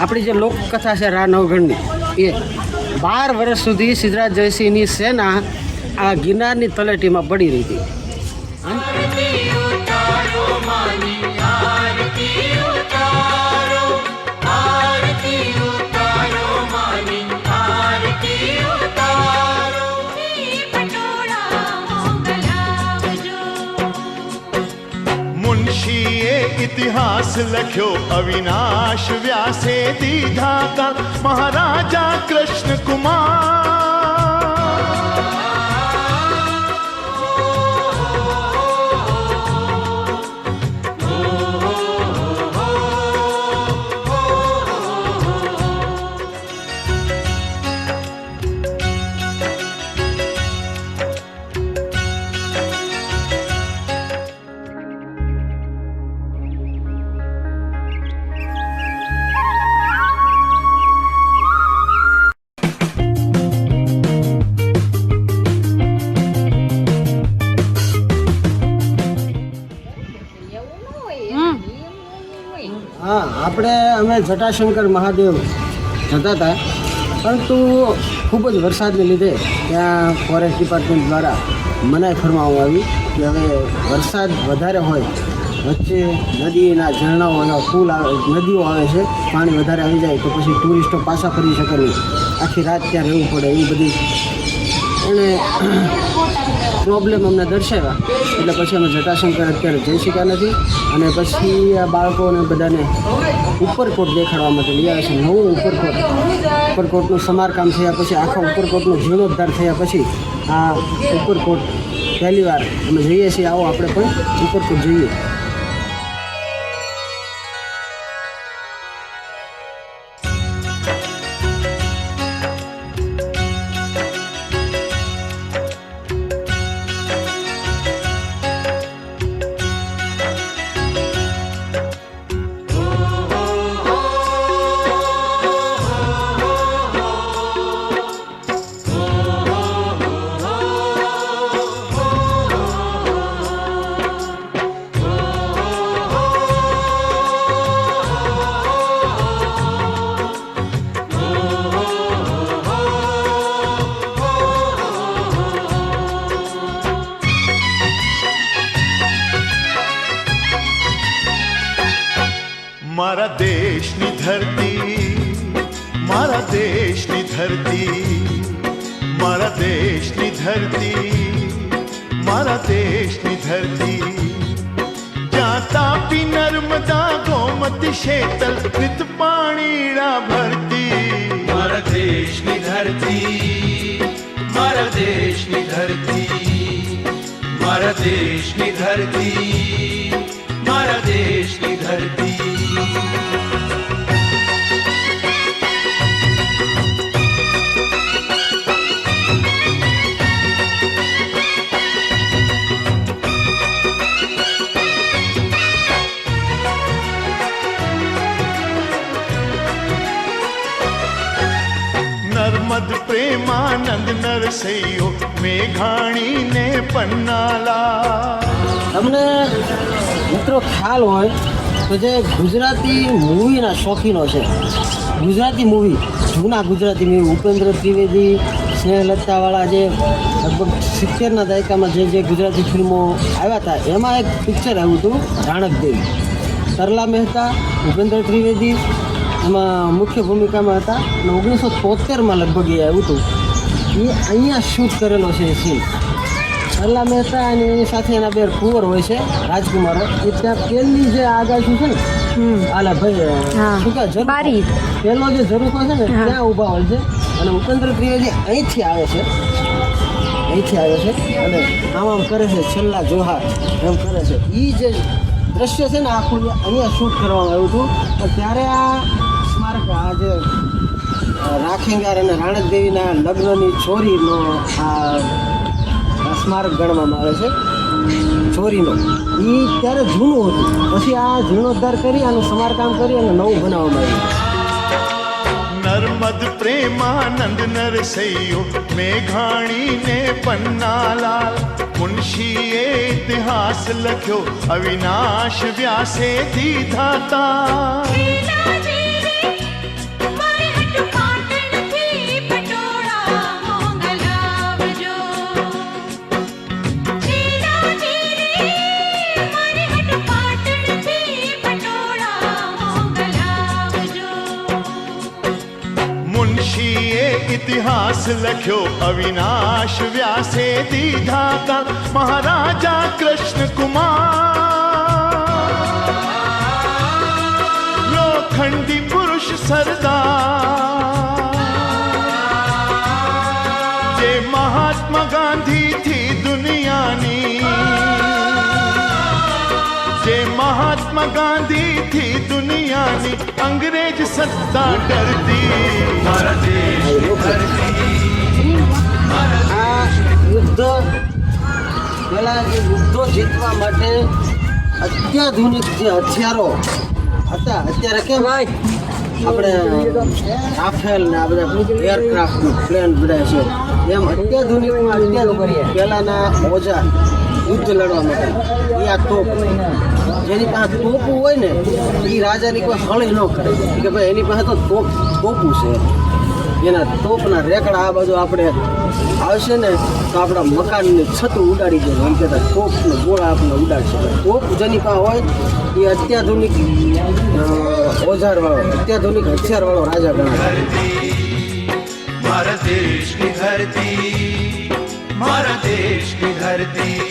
આપણી જે લોકકથા છે રા નવગણની એ બાર વર્ષ સુધી સિદ્ધરાજ જયસિંહની સેના આ ગિરનારની તલેટીમાં પડી રહી હતી. ઇતિહાસ લખ્યો અવિનાશ વ્યાસે દીધા મહારાજા કૃષ્ણ કુમાર અમે જટાશંકર મહાદેવ જતા હતા. પરંતુ ખૂબ જ વરસાદને લીધે ત્યાં ફોરેસ્ટ ડિપાર્ટમેન્ટ દ્વારા મનાઈ ફરમાવવામાં આવી કે હવે વરસાદ વધારે હોય, વચ્ચે નદીના ઝરણાઓ એવા પુલ આવે, નદીઓ આવે છે, પાણી વધારે આવી જાય તો પછી ટુરિસ્ટો પાછા ફરી શકે નહીં. આખી રાત ત્યાં રહેવું પડે એ બધી અને પ્રોબ્લેમ અમને દર્શાવ્યા. એટલે પછી અમે જટાશંકર અત્યારે જઈ શક્યા નથી. અને પછી આ બાળકોને બધાને ઉપરકોટ દેખાડવા માટે લઈ આવે છે. નવું ઉપરકોટ. ઉપરકોટનું સમારકામ થયા પછી, આખા ઉપરકોટનો જીર્ણોદ્ધાર થયા પછી આ ઉપરકોટ પહેલી વાર અમે જઈએ છીએ. આવો આપણે પણ ઉપરકોટ જઈએ. દેશની ધરતી મારા દેશની ધરતી નર્મદ પ્રેમાનંદ નરસૈયો મેઘાણીને પન્નાલા તમને મિત્રો ખ્યાલ હોય તો જે ગુજરાતી મૂવીના શોખીનો છે. ગુજરાતી મૂવી જૂના ગુજરાતી મૂવી ઉપેન્દ્ર ત્રિવેદી સ્નેહલતાવાળા જે લગભગ સિત્તેરના દાયકામાં જે જે ગુજરાતી ફિલ્મો આવ્યા હતા, એમાં એક પિક્ચર આવ્યું હતું, રાણક દેવી. તરલા મહેતા, ઉપેન્દ્ર ત્રિવેદી, એમાં મુખ્ય ભૂમિકામાં હતા, અને ઓગણીસો તોતેરમાં લગભગ એ આવ્યું હતું. એ અહીંયા શૂટ કરેલો છે એ સીન સરલા મહેતા અને એની સાથે એના બે કુંવર હોય છે રાજકુમારો એ ત્યાં પેલી જે આગાશી છે ને આલા ભાઈ. શું કહે. બારી. પેલો જે ઝરૂખો છે ને ત્યાં ઊભા હોય છે અને ઉપેન્દ્ર ત્રિવેદી અહીંથી આવે છે અહીંથી આવે છે અને આમ આમ કરે છે છેલ્લા જોહાર એમ કરે છે એ જે દ્રશ્ય છે ને આખું અહીંયા શૂટ કરવામાં આવ્યું હતું તો ત્યારે આ સ્મારક આ જે રાખેંગાર અને રાણક દેવીના લગ્નની ચોરીનો આ આ સ્મારક ગણવામાં આવે છે. ચોરીનો. એ ત્યારે જૂનું હતું. પછી આ જીર્ણોદ્ધાર કરી, આનું સમારકામ કરી અને નવું બનાવવામાં આવ્યું. નર્મદ પ્રેમાનંદ નરસૈયો, મેઘાણીને પન્નાલાલ. મુનશીએ ઇતિહાસ લખ્યો, અવિનાશ વ્યાસે દીધાતા ઇતિહાસ લખ્યો અવિનાશ વ્યાસે દીધા મહારાજા કૃષ્ણ કુમાર લોખંડી પુરુષ સરદાર જે મહાત્મા ગાંધી થી દુનિયાની જે મહાત્મા ગાંધી દુનિયાની અંગ્રેજ સત્તા ડરતી આ યુદ્ધ, પહેલા જે યુદ્ધો જીતવા માટે અત્યાધુનિક જે હથિયારો હતા, અત્યારે કેમ? આપણે રાફેલ ને આ બધા એરક્રાફ્ટ પ્લેન બધા છે. એમ અત્યાધુનિકમાં અત્યાધુનિક પહેલાંના ઓજા યુદ્ધ લડવા માટે. એ આ તોપ. જેની પાસે તોપું હોય ને એ રાજાની કોઈ હળી ન કરે. કે ભાઈ એની પાસે તો તોપ, તોપું છે. એના તોપના રેકડા આ બાજુ આપણે આવશે ને, તો આપણા મકાનની છત ઉડાડી દે એમ કહેતા તોપનો ગોળા આપણે ઉડાડશે. તોપ જેની પાસે હોય એ અત્યાધુનિક ઓઝારવાળો અત્યાધુનિક હથિયારવાળો રાજા ગણાય. મારા દેશની ધરતી મારા દેશની ધરતી.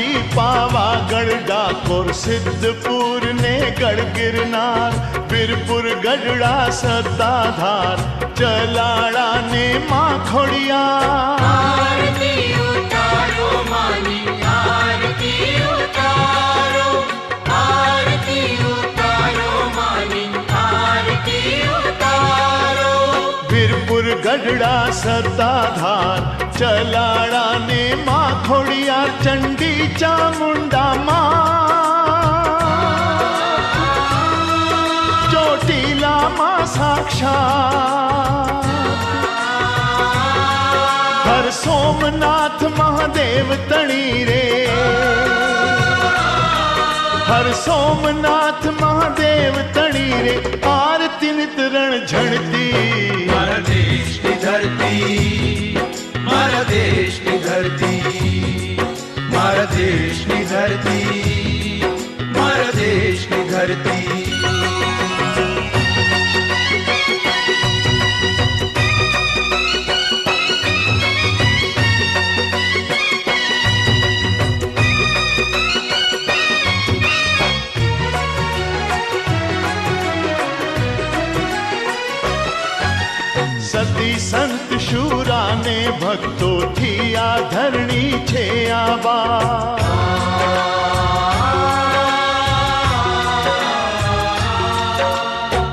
અંબાજી પાવાગઢ ડાકોર સિદ્ધપુર ને ગઢ ગિરનાર વીરપુર ગઢડા સત્તાધાર ચલાળા ને માખોડિયા ગઢડા સત્તાધાર ચલાડા ને માખોડિયા ચંડી ચામુંડા માં ચોટીલામાં સાક્ષાત. હર સોમનાથ મહાદેવ તણી રે હર સોમનાથ મહાદેવ તણી રે આરતી નિતરણ ઝણતી મારા દેશની ધરતી મારા દેશની ધરતી મારા દેશની ધરતી મારા દેશની ધરતી ધરણી છે આબા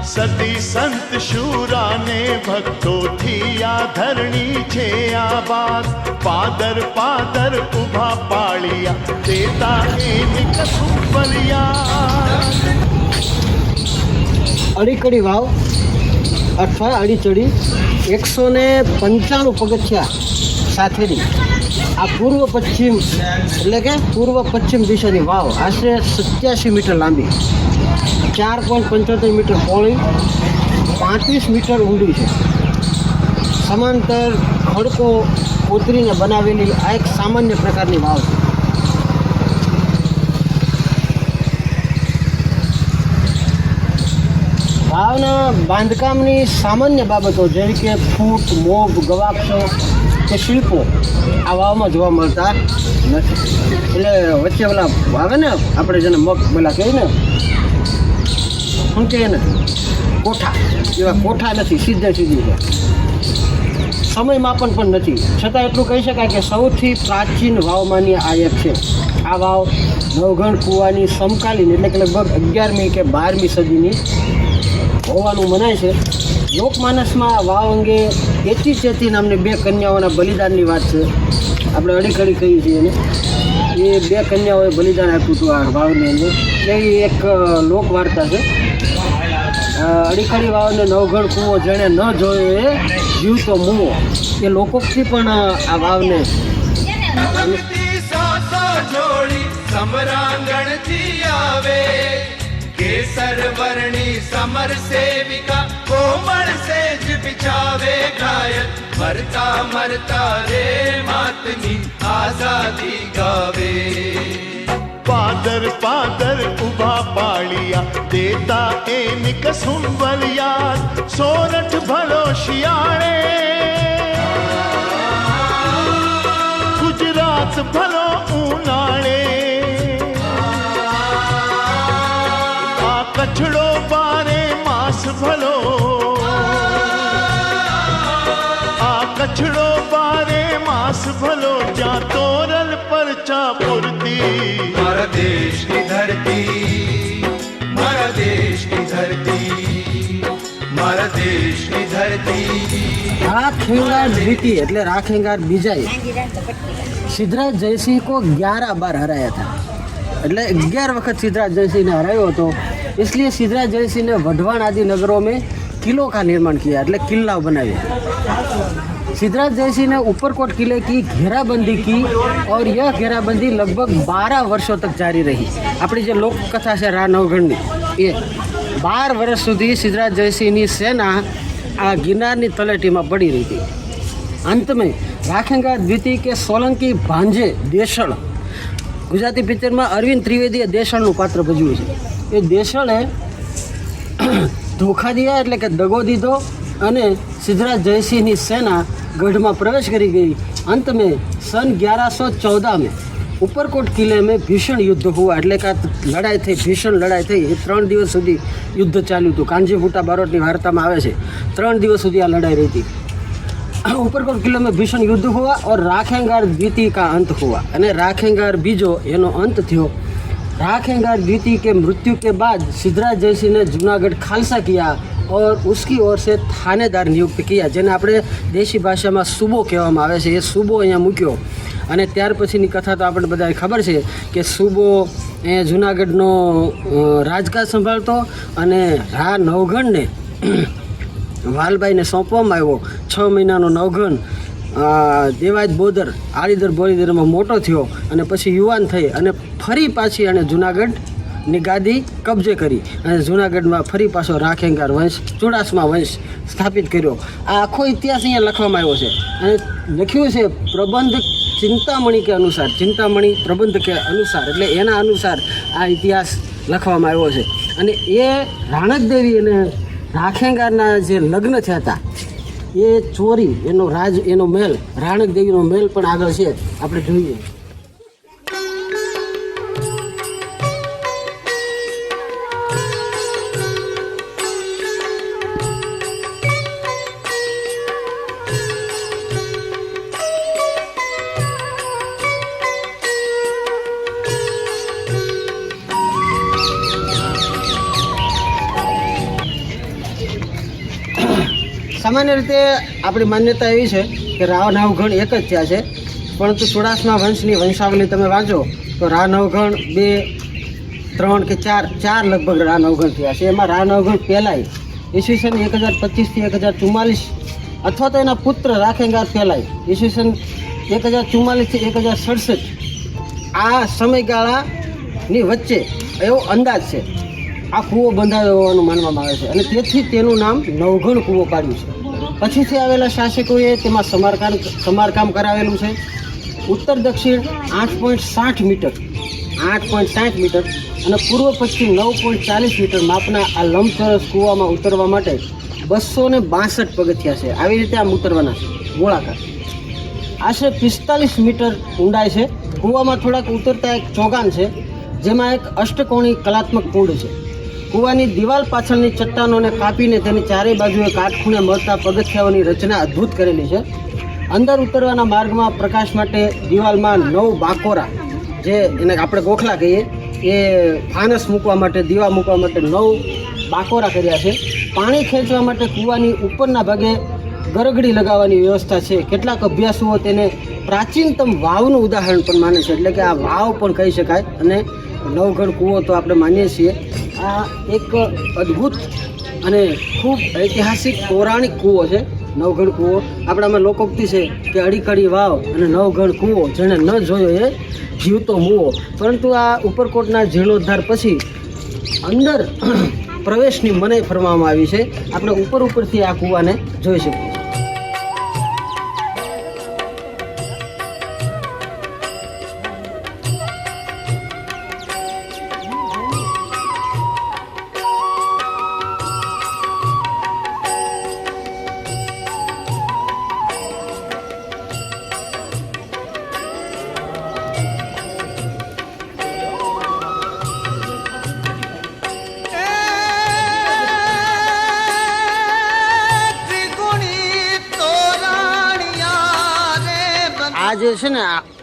સતી સંત શૂરાને ભક્તોથી આ ધરણી છે આબાદ પાદર પાદર ઊભા પાળિયા દેતા એની અડી અડીકડી વાવ અથવા અડીચડી એકસો ને પંચાણું પગથિયા સાથેની આ પૂર્વ પશ્ચિમ એટલે કે પૂર્વ પશ્ચિમ દિશાની વાવ આશરે સત્યાસી મીટર લાંબી, ચાર પોઈન્ટ પંચોતેર મીટર પહોળી, પાંત્રીસ મીટર ઊંડી છે. સમાંતર ખડકો કોતરીને બનાવેલી આ એક સામાન્ય પ્રકારની વાવ છે. વાવના બાંધકામની સામાન્ય બાબતો જેવી કે ફૂટ મોગ ગવાક્ષો કે શિલ્પો. આ વાવમાં જોવા મળતા નથી. એટલે વચ્ચે ઓલા આવે ને, આપણે જેને મગ પેલા કહીએ ને, શું કહીએ ને કોઠા. એવા કોઠા નથી, સીધે સીધી છે. સમય માપન પણ નથી. છતાં એટલું કહી શકાય કે સૌથી પ્રાચીન વાવમાંની આ એક છે. આ વાવ નવઘણ કૂવાની સમકાલીન, એટલે કે લગભગ અગિયારમી કે બારમી સદીની હોવાનું મનાય છે. લોકમાનસમાં વાવ અંગે એટી ચેતી નામની બે કન્યાઓના બલિદાનની વાત છે. આપણે અડીખડી કહીએ છીએ એને. એ બે કન્યાઓએ બલિદાન આપ્યું હતું આ વાવની અંદર. એવી એક લોકવાર્તા લોક વાર્તા છે અડીખડી વાવને નવગણ કૂવો જેણે ન જોયો એ જીવતો મૂવો. એ લોકોથી પણ આ વાવને સમરાંગણથી આવે. सर्वर्णी समर सेविका कोमल सेज बिछावे घायल मरता मरता रे मातनी आजादी गावे पादर पादर उभा पालिया देता एनिक एकल सोरठ भलो शे गुजरात भलो મારા દેશની ધરતી મારા દેશની ધરતી राखेंगार द्वितीय એટલે राखेंगार બીજાએ સિદ્ધરાજ જયસિંહ को ग्यारह बार हराया था એટલે અગિયાર વખત સિદ્ધરાજ जयसिंह ने हरायो હતો इसलिए सिद्धराज जयसिंह ने वढवाण आदि नगरों में किलों का निर्माण किया એટલે કિલ્લા બનાવ્યા सिद्धराज जयसिंह ने ऊपरकोट किले की घेराबंदी की और यह घेराबंदी लगभग बारह वर्षों तक जारी रही આપણી જે લોકકથા છે રા નવગણની એ બાર વર્ષ સુધી સિદ્ધરાજ જયસિંહની સેના આ ગિરનારની તલેટીમાં પડી રહી હતી. અંતમાં રાખેંગા દ્વિતી કે સોલંકી, ભાંજે, દેશળ, ગુજરાતી પિક્ચરમાં અરવિંદ ત્રિવેદીએ દેશળનું પાત્ર ભજવ્યું છે. એ દેશળે ધોખા દિયા એટલે કે દગો દીધો અને સિદ્ધરાજ જયસિંહની સેના ગઢમાં પ્રવેશ કરી ગઈ. અંતમે સન અગિયારસો ચૌદમાં ઉપરકોટ કિલ્લે મેં ભીષણ યુદ્ધ હોવા, એટલે કે લડાઈ થઈ, ભીષણ લડાઈ થઈ. એ ત્રણ દિવસ સુધી યુદ્ધ ચાલ્યું હતું. કાંજી બારોટની વાર્તામાં આવે છે. ત્રણ દિવસ સુધી આ લડાઈ રહી હતી. ઉપરકોટ કિલ્લે મેં ભીષણ યુદ્ધ હોવા ઓર રાખેંગાર દ્વિતીય કા અંત હોવા. અને રાખેંગાર બીજો એનો અંત થયો. રાખેંગાર દ્વિતીય કે મૃત્યુ કે બાદ સિદ્ધરાજ જયસિંહને જૂનાગઢ ખાલસા કિયા और उसकी ओर से थानेदार नियुक्त किया જેને આપણે દેશી ભાષામાં સુબો કહેવામાં આવે છે એ સુબો અહીંયા મૂક્યો અને ત્યાર પછીની કથા તો આપણને બધાને ખબર છે કે સુબો એ જૂનાગઢનો અ, રાજકાજ સંભાળતો અને રા નવગણને વાલબાઈને સોંપવામાં આવ્યો છ મહિનાનો નવઘન અ, દેવાજ બોદર આળીદર બોરીદરમાં મોટો થયો અને પછી યુવાન થઈ અને ફરી પાછી એણે જુનાગઢની ગાદી કબજે કરી અને જૂનાગઢમાં ફરી પાછો રાખેંગાર વંશ ચુડાસમા વંશ સ્થાપિત કર્યો. આ આખો ઇતિહાસ અહીંયા લખવામાં આવ્યો છે. અને લખ્યું છે પ્રબંધ ચિંતામણી કે અનુસાર. ચિંતામણી પ્રબંધ કે અનુસાર એટલે એના અનુસાર આ ઇતિહાસ લખવામાં આવ્યો છે. અને એ રાણકદેવી અને રાખેંગારના જે લગ્ન થયા હતા, એ ચોરી, એનો રાજ, એનો મહેલ રાણકદેવીનો મેલ પણ આગળ છે. આપણે જોઈએ. સામાન્ય રીતે આપણી માન્યતા એવી છે કે રાવ નવગણ એક જ થયા છે. પરંતુ ચુડાસમા વંશની વંશાવલી તમે વાંચો, તો રા નવગણ બે, ત્રણ કે ચાર ચાર લગભગ રા નવગણ થયા છે. એમાં રા નવગણ પહેલાંય. ઈસવીસન એક હજાર પચીસથી એક હજાર ચુમ્માલીસ અથવા તો એના પુત્ર રાખેંગાર ફેલાય ઈસવીસન એક હજાર ચુમ્માલીસથી એક હજાર સડસઠ આ સમયગાળાની વચ્ચે એવો અંદાજ છે. આ કૂવો બંધાયો હોવાનું માનવામાં આવે છે. અને તેથી તેનું નામ નવઘણ કૂવો પાડ્યું છે. પછીથી આવેલા શાસકોએ તેમાં સમારકામ સમારકામ કરાવેલું છે. ઉત્તર દક્ષિણ આઠ પોઈન્ટ સાઠ મીટર, આઠ પોઈન્ટ સાઠ મીટર અને પૂર્વ પશ્ચિમ નવ પોઈન્ટ ચાલીસ મીટર માપના આ લંબચોરસ કૂવામાં ઉતરવા માટે બસો ને બાસઠ પગથિયા છે. આવી રીતે આમ ઉતરવાના છે. ગોળાકાર. આશરે પિસ્તાલીસ મીટર ઊંડાઈ છે. કૂવામાં થોડાક ઉતરતા એક ચોગાન છે, જેમાં એક અષ્ટકોણી કલાત્મક કુંડ છે. કૂવાની દિવાલ પાછળની ચટ્ટાનોને કાપીને તેની ચારેય બાજુએ કાટખૂણે મળતા પગથિયાઓની રચના અદ્ભુત કરેલી છે. અંદર ઉતરવાના માર્ગમાં પ્રકાશ માટે દિવાલમાં નવ બાકોરા, જે એને આપણે ગોખલા કહીએ, એ ફાનસ મૂકવા માટે, દીવા મૂકવા માટે નવ બાકોરા કર્યા છે. પાણી ખેંચવા માટે કૂવાની ઉપરના ભાગે ગરગડી લગાવવાની વ્યવસ્થા છે. કેટલાક અભ્યાસુઓ તેને પ્રાચીનતમ વાવનું ઉદાહરણ પણ માને છે. એટલે કે આ વાવ પણ કહી શકાય. અને નવગઢ કૂવો તો આપણે માનીએ છીએ. આ એક અદ્ભુત અને ખૂબ ઐતિહાસિક પૌરાણિક કૂવો છે નવગઢ કૂવો. આપણામાં લોકોક્તિ છે કે અડીકડી વાવ અને નવગઢ કૂવો, જેણે ન જોયો એ જીવતો મૂવો. પરંતુ આ ઉપરકોટના જીર્ણોદ્ધાર પછી અંદર પ્રવેશની મનાઈ ફરવામાં આવી છે. આપણે ઉપર ઉપરથી આ કૂવાને જોઈ શકીએ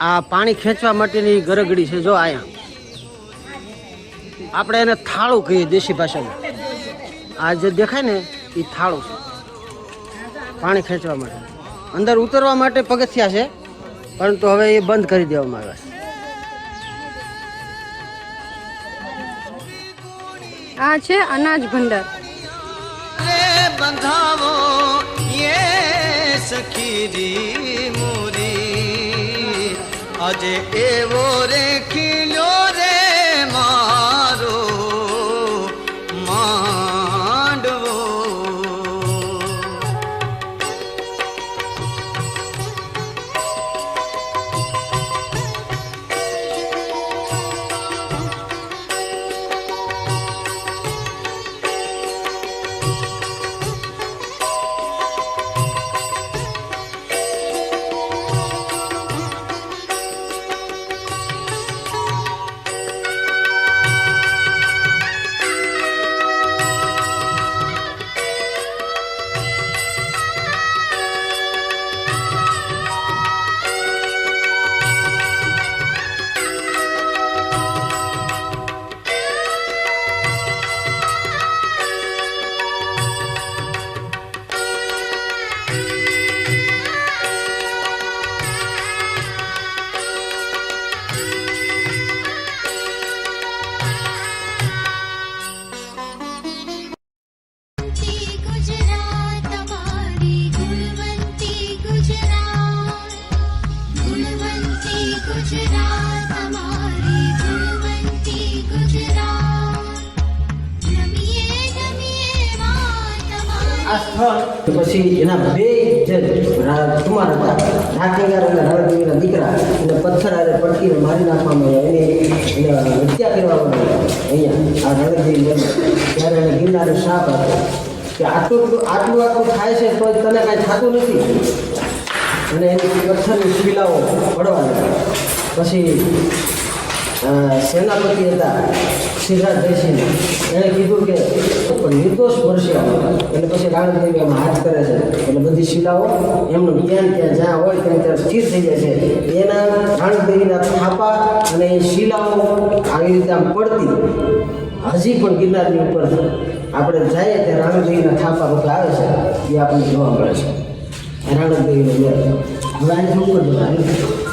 આ પાણી ખેંચવા માટેની ગરગડી છે જો અહીંયા આપણે એને થાળું કહીએ દેશી ભાષામાં. આ જે દેખાય ને એ થાળું છે. પાણી ખેંચવા માટે. અંદર ઉતરવા માટે પગથિયા છે પરંતુ હવે એ બંધ કરી દેવામાં આવ્યા છે. આ છે અનાજ ભંડાર. બંધાવો સખી આજે એવો રે ખીલ્યો રે મા. આ સ્થળ પછી એના બે જે હતા. નાટ્યકાર દીકરા. એને પથ્થર અને પડકીને મારી નાખવામાં આવ્યા. એને એને હત્યા કરવામાં અહીંયા આ રણદેવી ત્યારે એને ગિરનારે સાપ હતો. કે આટલું આટલું આટલું થાય છે, તો તને કાંઈ થતું નથી. અને એની પથ્થરની શિલાઓ પડવાની. પછી સેનાપતિ હતા સિદ્ધાર્થ જયસિંહ. એણે કીધું કે, પણ નિર્દોષ મરશે એટલે પછી રાણદેવી એમાં હાથ કરે છે. એટલે બધી શિલાઓ એમનું જ્ઞાન ત્યાં જ્યાં હોય ત્યાં ત્યાં સ્થિર થઈ જાય છે. એના રાણદેવીના થાપા અને એ શિલાઓ આવી રીતે આમ પડતી. હજી પણ ગિરનારની ઉપર આપણે જઈએ ત્યાં રાણદેવીના થાપા બધા આવે છે, એ આપણને જોવા મળે છે. રાણદેવીનો મેળ હવે આજે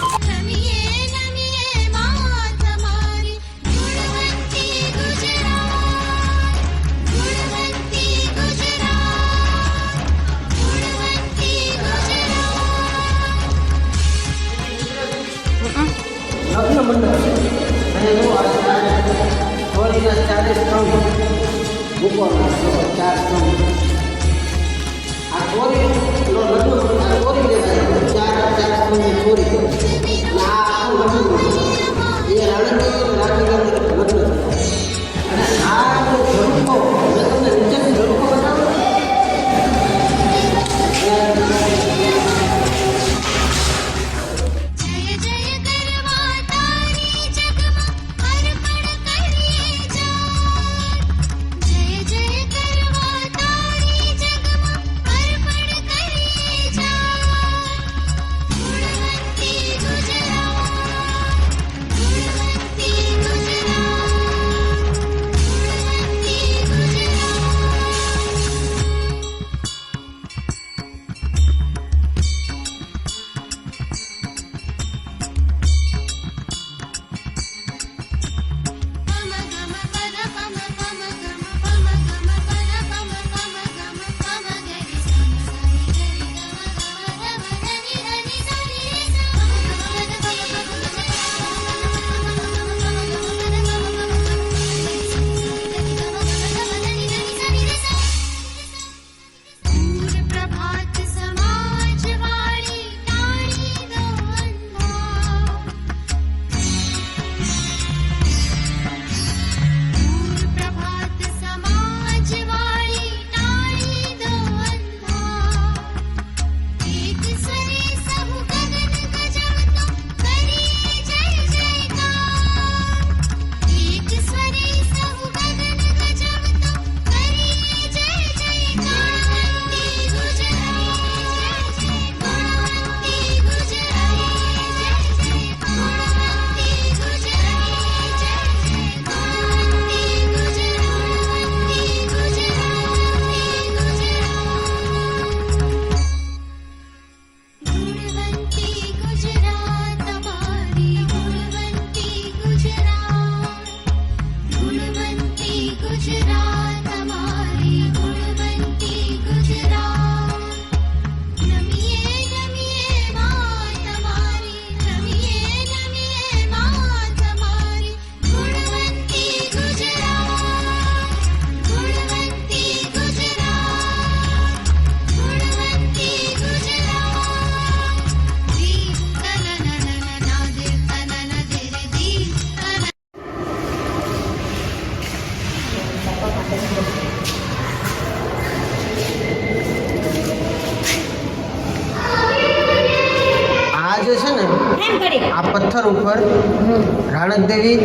રાણક દેવી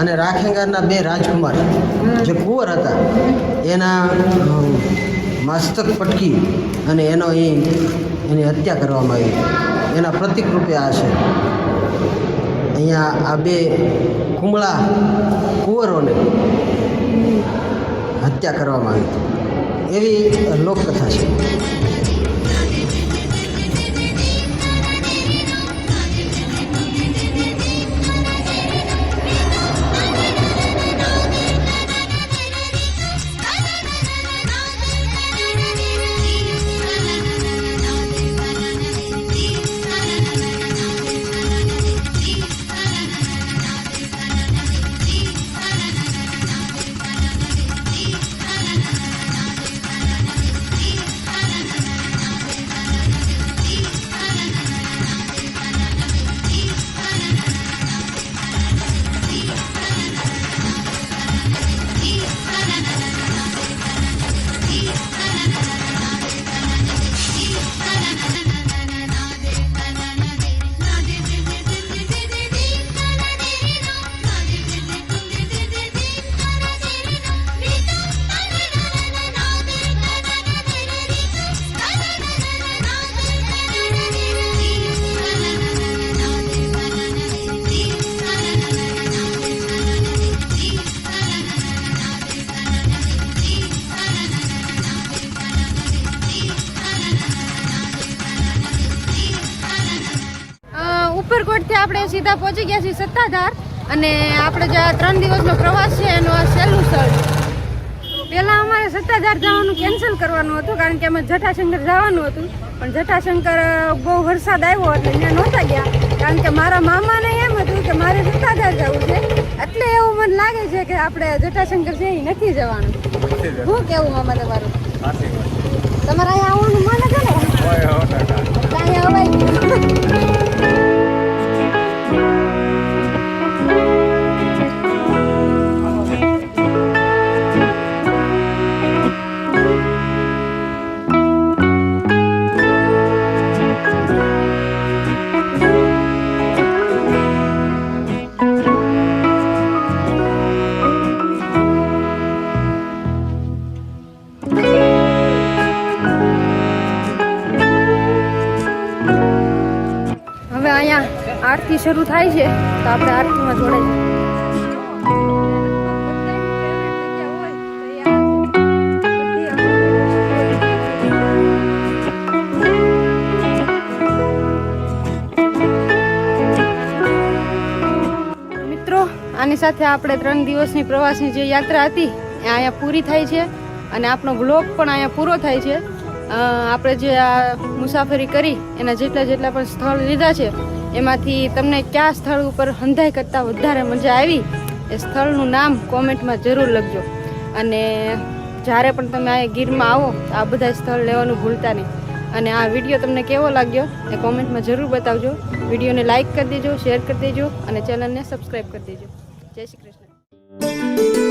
અને રાખેંગારના બે રાજકુમાર, જે કુંવર હતા, એના મસ્તક પટકી અને એનો એ, એની હત્યા કરવામાં આવી. એના પ્રતિક રૂપે આ છે. અહીંયા આ બે કુમળા કુંવરોને હત્યા કરવામાં આવી. એવી લોકકથા છે. પહોંચી ગયા છીએ સત્તાધાર અને આપણે જે આ ત્રણ દિવસનો પ્રવાસ છે એનું આ સહેલું સ્થળ પહેલાં અમારે સત્તાધાર જવાનું કેન્સલ કરવાનું હતું કારણ કે અમે જટાશંકર જવાનું હતું. પણ જટાશંકર બહુ વરસાદ આવ્યો એટલે ત્યાં નહોતા ગયા. કારણ કે મારા મામાને એમ હતું કે મારે સત્તાધાર જવું છે. એટલે એવું મને લાગે છે કે આપણે જટાશંકર છે નથી જવાનું. શું કેવું મામા તમારું? તમારે અહીંયા આવવાનું મન છે ને છે તો આપણે આરતીમાં જોડાઈ મિત્રો, આની સાથે આપણે ત્રણ દિવસની પ્રવાસની જે યાત્રા હતી, એ અહીંયા પૂરી થાય છે અને આપણો બ્લોગ પણ અહીંયા પૂરો થાય છે. આપણે જે આ મુસાફરી કરી, એના જેટલા જેટલા પણ સ્થળ લીધા છે એમાંથી તમને કયા સ્થળ ઉપર હંધાઈ કરતાં વધારે મજા આવી, એ સ્થળનું નામ કોમેન્ટમાં જરૂર લખજો. અને જ્યારે પણ તમે આ ગીરમાં આવો આ બધા સ્થળ લેવાનું ભૂલતા નહીં. અને આ વીડિયો તમને કેવો લાગ્યો, એ કોમેન્ટમાં જરૂર બતાવજો. વિડીયોને લાઇક કરી દેજો, શેર કરી દેજો, અને ચેનલને સબસ્ક્રાઈબ કરી દેજો. જય શ્રી કૃષ્ણ.